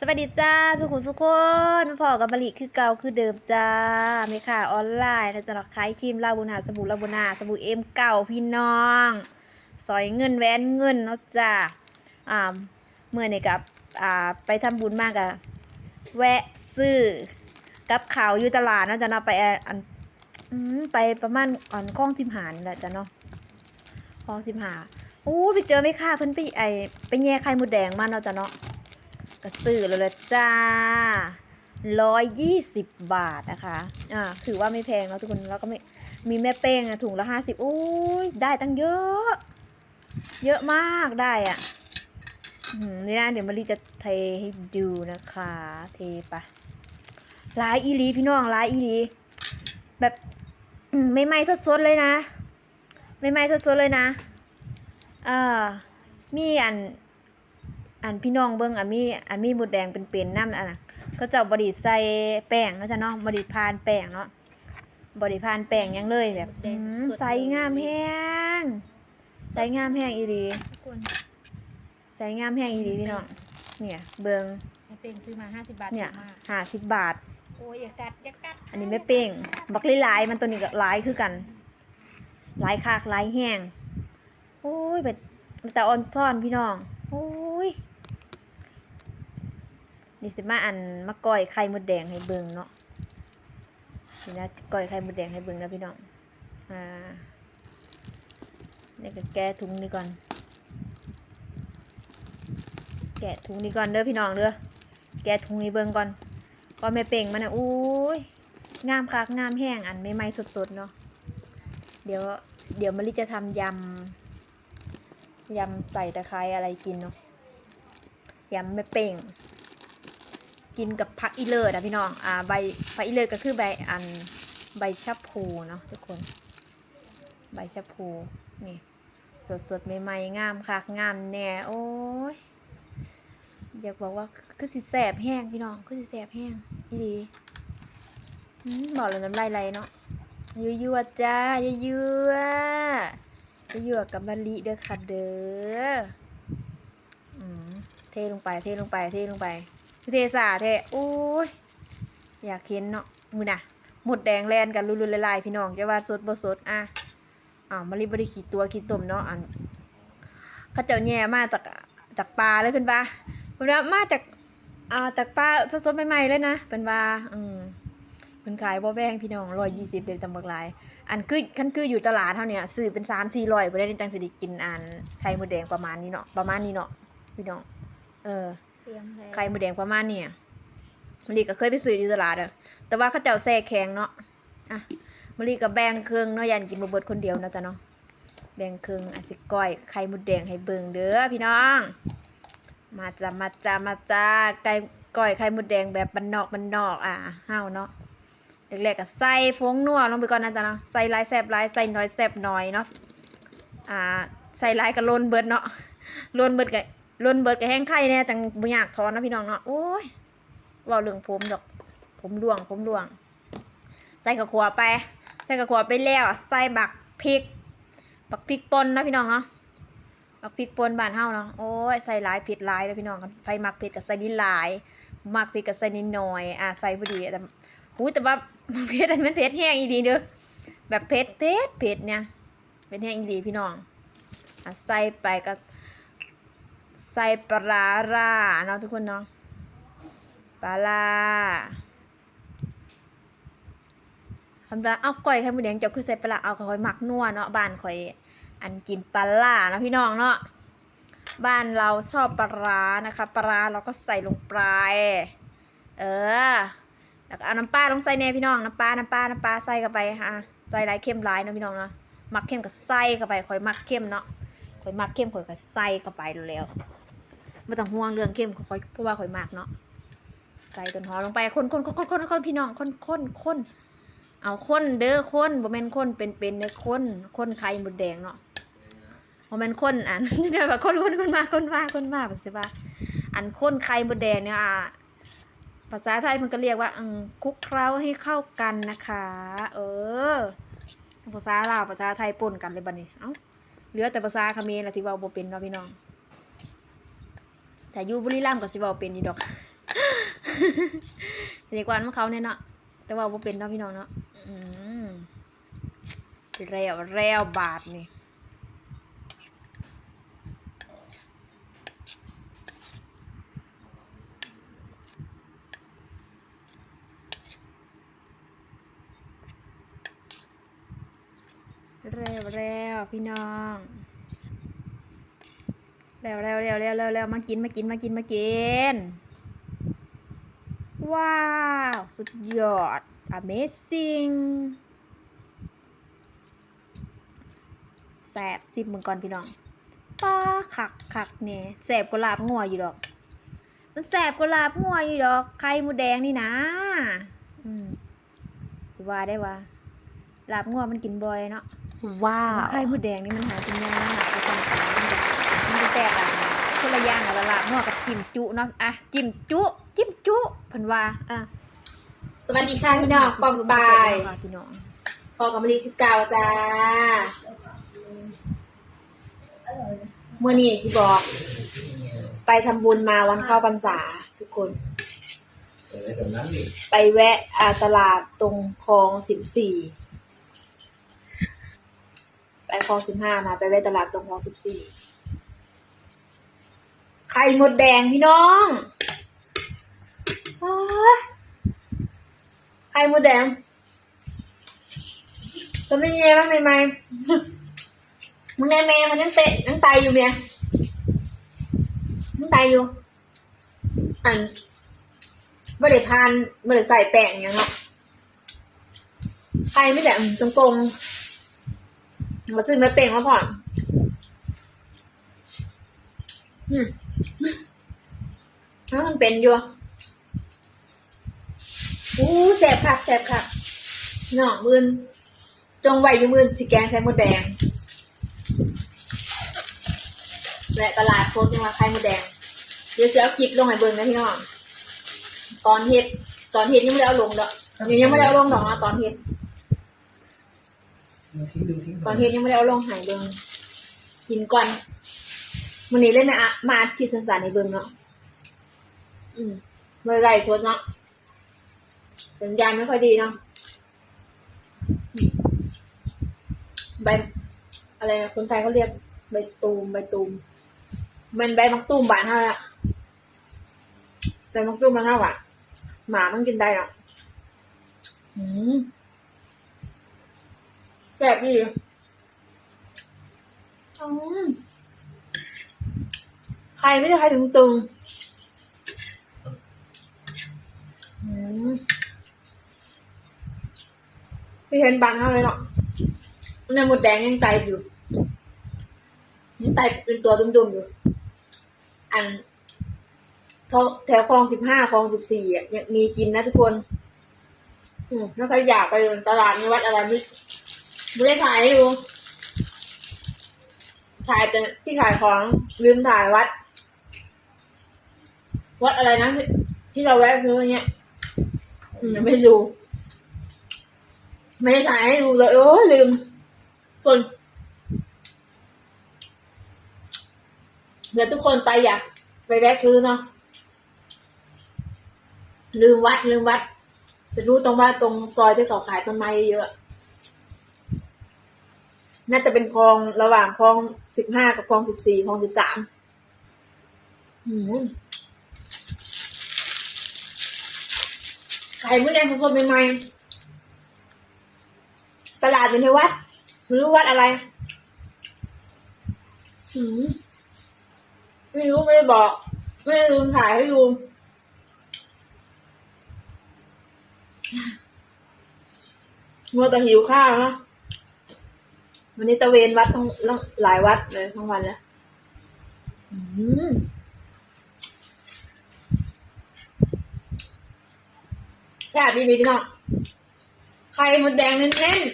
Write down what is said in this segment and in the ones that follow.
สวัสดีจ้า สุขุมสุขคนมาพอกับบริคือเก่าคือเดิมจ้าเมค่ะออนไลน์ถ้าจะรักขายครีมลาบุญหาสบู่ลาบุญหาสบู่เอ็มเก่าพี่น้อง สอยเงินแหวนเงินเนาะจ้าอ่าเมื่อนี่กับอ่าไปทำบุญมากอะแวะซื้อกับข่าวอยู่ตลาดเนาะจะเนาะไปอันอืมไปประมาณอ่อนคล้องสิมหานแหละจ้ะเนาะคล้องสิมหาโอ้ไปเจอไหมค่ะเพิ่นไปไอไปแย่ไข่มดแดงมาเนาะจ้ะเนาะ ก็ซื้อแล้วละจ้าร้อยยี่สิบบาทนะคะ อ่า ถือว่าไม่แพงแล้วทุกคน แล้วก็ไม่มีแม่เป้งอะถุงละห้าสิบโอ้ย ได้ตั้งเยอะ เยอะมากได้อะอืมนี่นะเดี๋ยวมารีจะเทให้ดูนะคะ เทปะลายอีหลีพี่น้องลายอีหลีแบบอืมไม่ไหม้สดๆเลยนะ ไม่ไหม้สดๆเลยนะ เออมีอัน อันพี่น้องเบิ้งอันมีอันมีหมดแดงเป็นเป็นๆน้ำอันน่ะก็เจ้าบไดีใส่แป้งเนาะจ้ะเนาะบไดีพานแป้งเนาะบไดีพานแป้งหยังเลยแบบแดงอืมสดใส่งามแห้งใส่งามแห้งอีดีทุกคนใส่งามแห้งอีดีพี่น้องเนี่ยเบิ้งแม่เป้งซื้อมา50บาทเนี่ยถูกมากห้าสิบบาทโอ้ยอย่ากัดอย่ากัดอันนี้ไม่เป้งบักหลายๆมันตัวนี้ก็หลายคือกันหลายคากหลายแห้งโอ้ยแบบแต่ออนซ่อนพี่น้องโอ้ย นี่สิมาอันมาก้อยไข่มดแดงให้เบิ่งเนาะนี่นะก้อยไข่มดแดงให้เบิ่งนะพี่น้องอ่านี่ก็แกะถุงนี้ก่อน แกะถุงนี้ก่อนเด้อพี่น้องเด้อแกะถุงนี้เบิ่งก่อนก็แม่เป่งมันอะอุ้ยงามคักงามแห้งอันไม่ไหม้สดๆเนาะเดี๋ยวเดี๋ยวมะลิจะทำยำยำใส่ตะไคร้อะไรกินเนาะยำแม่เป่ง กินกับผักอีเลิศอะพี่น้องอ่าใบผักอีเลิศก็คือใบอันใบชะพูเนาะทุกคน ใบชะพูนี่สดๆใหม่ๆงามคักงามแน่โอ้ยอยากบอกว่าคือสิแสบแห้งพี่น้องคือสิแสบแห้งอีดีอืมบอกเลยน้ำลายไหลเนาะยั่วๆจ้ายั่วๆยั่วๆกับมะลิเด้อค่ะเด้อเทลงไปเทลงไปเทลงไป เทสาเทโอ้ย อยากเห็นเนาะมือน่ะหมดแดงแลนกันรุนๆละลายๆพี่น้องจะว่าสดบ่สดอะอ้าวมะลิบริขีดตัวขีดตุ่มเนาะอันเขาเจ้าแย่มาจากจากปลาเลยขึ้นปะผมว่ามาจากอ่าจากป้าสดๆใหม่ๆเลยนะเป็นว่าอืมเป็นขายบ่แบงพี่น้องร้อยยี่สิบเป็นตำบักหลาย อันคือคันคืออยู่ตลาดเท่าเนี้ยซื้อเป็นสามสี่ร้อยบ่ได้จังสิได้กินอันไข่มดแดงประมาณนี้เนาะประมาณนี้เนาะพี่น้อง เออ เตรียมแล้วไข่มดแดงประมาณนี้มะลิก็เคยไปซื้อที่ตลาดอะแต่ว่าเขาเจ้าแซ่แข็งเนาะอะมะลิก็แบ่งครึ่องเนาะยันกินบ่เบิดคนเดียวนะจ้ะเนาะแบ่งครึ่องอาจสิก้อยไข่มดแดงให้เบิ่งเด้อพี่น้อง มาจ้ามาจ้ามาจ้าไก่ก้อยไข่มดแดงแบบบันนอกบันนอกอะห้าวเนาะแรกๆก็ใส่ฟงนัวลงไปก่อนนะจ๊ะเนาะใส่ลายแซบลายใส่น้อยแซบน้อยเนาะอ่าใส่ลายก็โลนเบิดเนาะโลนเบิดก็โลนเบิดก็แห้งไข่แน่จังบ่อยากทอนนะพี่น้องเนาะโอ้ยว่าเรื่องผมดอก ผมร่วง ผมร่วง ใส่กระขัวไป ใส่กระขัวไปแล้วใส่บักพริก บักพริกป่นนะพี่น้องเนาะบักพริกป่นบานเฮาเนาะโอ้ยใส่หลายเผ็ดหลายเลยพี่น้องกันไฟมักเผ็ดกับใส่นิดหลายมักเผ็ดกับใส่นิดหน่อยอะใส่พอดีแต่หูแต่ว่าเผ็ดอันมันเผ็ดแห้งอีดีเด้อแบบเผ็ดเผ็ดเผ็ดเนี่ยเผ็ดแห้งอีดีพี่น้องอะใส่ไปก็ ใส่ปลาร้าเนาะทุกคนเนาะปลาร้าคำว่าเอาก้อยไข่มดแดงเจ้าคือใส่ปลาเอาข่อยหมักนัวเนาะบ้านข่อยอันกินปลาล่าเนาะพี่น้องเนาะบ้านเราชอบปลาร้านะคะ ปลาร้าเราก็ใส่ลงไปเออแล้วก็เอาน้ำปลาลงใส่แน่พี่น้องน้ำปลาน้ำปลาน้ำปลาใส่เข้าไปอะใส่ลายเข้มลายเนาะพี่น้องเนาะมักเข้มก็ใส่เข้าไปข่อยมักเข้มเนาะข่อยมักเข้มข่อยก็ใส่เข้าไปแล้ว ไม่ต้องห่วงเรื่องเข้มข่อยเพราะว่าข่อยมักเนาะใส่ต้นหอมลงไปคนคนคนคนคนพี่น้องคนคนคนเอาคนเด้อคนบ่แม่นคนเป็นเป็นเด้อคนคนไข่หมดแดงเนาะเพราะมันคนอันเดี๋ยวแบบคนคนคนมาคนมาคนมาแบบสิว่าอันคนไข่มดแดงเนี่ยอะภาษาไทยมันก็เรียกว่าอคลุกเคล้าให้เข้ากันนะคะ เออ ภาษาลาวภาษาไทยปนกันเลยบัดนี้ เอ้า เหลือแต่ภาษาเขมรละที่เว้าบ่เป็นเนาะพี่น้อง แต่อยู่บุรีรัมย์ก็สิเว้าเป็นอยู่ดอกเด็กวันมันเขาเนี่ยเนาะแต่ว่าบ่เป็นเนาะพี่น้องเนาะอืมแล้วแล้วบาทนี่แล้วแล้วพี่น้อง แล้วแล้วแล้วแล้วแล้วแล้วมากินมากินมากินมากิน ว้าว สุดยอด Amazing แสบสิบมึงก่อนพี่น้องป้าขักขักเนี่ยแสบกว่าลาบงัวอยู่ดอก มันแสบกว่าลาบงัวอยู่ดอก ไข่มดแดงนี่นะอืมว่าได้ว่าลาบงัวมันกินบ่อยเนาะว้าวไข่มดแดงนี่มันหากินยากก็ต้องการมันจะ แตกอะคนละอย่างอะละละมั่วกับจิ้มจุเนาะอะจิ้มจุจิ้มจุเพันว่าอะสวัสดีค่ะพี่น้องปองปายค่ะพี่น้องพอกับมะลิคือเก่าจ้าเมื่อนี้สิบอก ไปทำบุญมาวันเข้าพรรษาทุกคนอะไรแบบนั้นนี่ไปแวะอาตลาดตรงคลองสิบสี่ไปคลองสิบห้ามาไปแวะตลาดตรงคลองสิบสี่ ไข่มดแดงพี่น้องอ้ายไข่มดแดงจะเป็นยังไงบ้างใหม่ๆมึงแน่แม่มันยังเตะยังตายอยู่เมียยังตายอยู่ อันไม่ได้พานไม่ได้ใส่แป้งอย่างเงี้ยเนาะใครไม่แต่ตรงตรงๆมาซื้อมาเป้งมาผ่อนอืม แล้วมันเป็นอยู่อู้แสบคักแสบคักเนาะมืนจงไว้อยู่มืนสีแกงใส่หมดแดงแวะตลาดโซนจังหวัดไข่มดแดง เดี๋ยวจะเอาคลิปลงให้เบิ่งนะพี่น้องตอนเฮ็ดตอนเฮ็ดยังไม่ได้เอาลงดอกยังยังไม่ได้เอาลงดอกนะตอนเฮ็ดทิ้งดึงทิ้งตอนเฮ็ดยังไม่ได้เอาลงหายเบิ่งกินก่อนวันนี้เล่นมาอะมาอัดคลิปสั้นในเบิ่งเนาะ อืมเมื่อไรสดเนาะสัญญาณไม่ค่อยดีเนาะอืมใบอะไรนะคนไทยเขาเรียกใบตูมใบตูมมันใบมักตูมบานเท่านะใบมักตูมมันเท่าอะหมามันกินได้หรออืมแซ่บดีอืมใครไม่ได้ใครถึงตึงอืม พี่เห็นบางเท่าเลยเนาะในหมดแดงยังใจอยู่ยังไตเป็นตัวดุมๆอยู่ อันแถวคลองสิบห้าคลองสิบสี่อะยังมีกินนะทุกคน อืมแล้วใครอยากไปตลาดนี้วัดอะไรไม่ไม่ได้ถ่ายให้ดูถ่ายแต่ที่ขายของลืมถ่ายวัด วัดอะไรนะที่เราแวะซื้อเนี้ย ยังไม่ดู ไม่ได้ถ่ายให้ดูเลยโอ้ลืมคนเดี๋ยวทุกคนไปอยากไปแวะซื้อเนาะลืมวัดลืมวัด จะรู้ตรงว่าตรงซอยที่เขาขายต้นไม้เยอะๆน่าจะเป็นคลองระหว่างคลองสิบห้ากับคลองสิบสี่คลองสิบสาม ไข่มื้อแรงสดๆใหม่ๆ ตลาดอยู่ในวัดไม่รู้วัดอะไรอืมไม่รู้ไม่บอก ไม่ได้ลืมถ่ายให้ดูมัวแต่หิวข้าวนะวันนี้ตะเวนวัดทั้งหลายวัดเลยทั้งวันแล้วอืม แซ่บดีพี่น้องไข่มดแดงเน้นๆ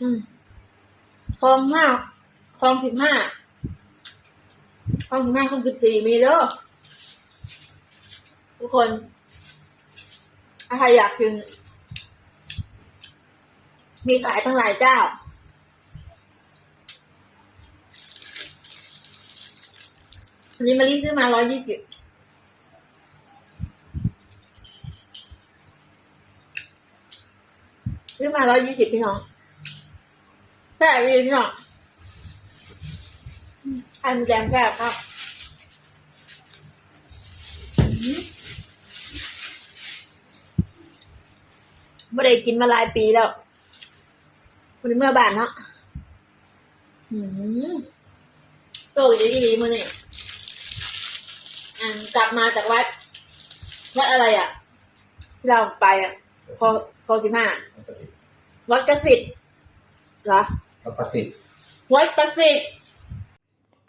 อืมคลองห้าคลองสิบห้าคลองสิบห้าคลองสิบสี่มีเด้อทุกคนใครอยากกิน มีขายทั้งหลายเจ้าอันนี้มารีซื้อมาร้อยยี่สิบ ซื้อมาร้อยยี่สิบพี่น้องแค่ดีพี่น้องอันแจมแค่บครับไม่ได้กินมาหลายปีแล้ววันนี้เมื่อบานเนาะโตอยู่อีหลีมือนี่อันกลับมาจากวัด วัดอะไรอะ ที่เราไปอะคอคอสิบห้า วัดกสิทธิ์เหรอประสิทธิ์วัดประสิทธิ์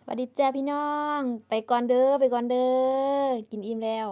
สวัสดีจ้าพี่น้อง ไปก่อนเด้อไปก่อนเด้อกินอิ่มแล้ว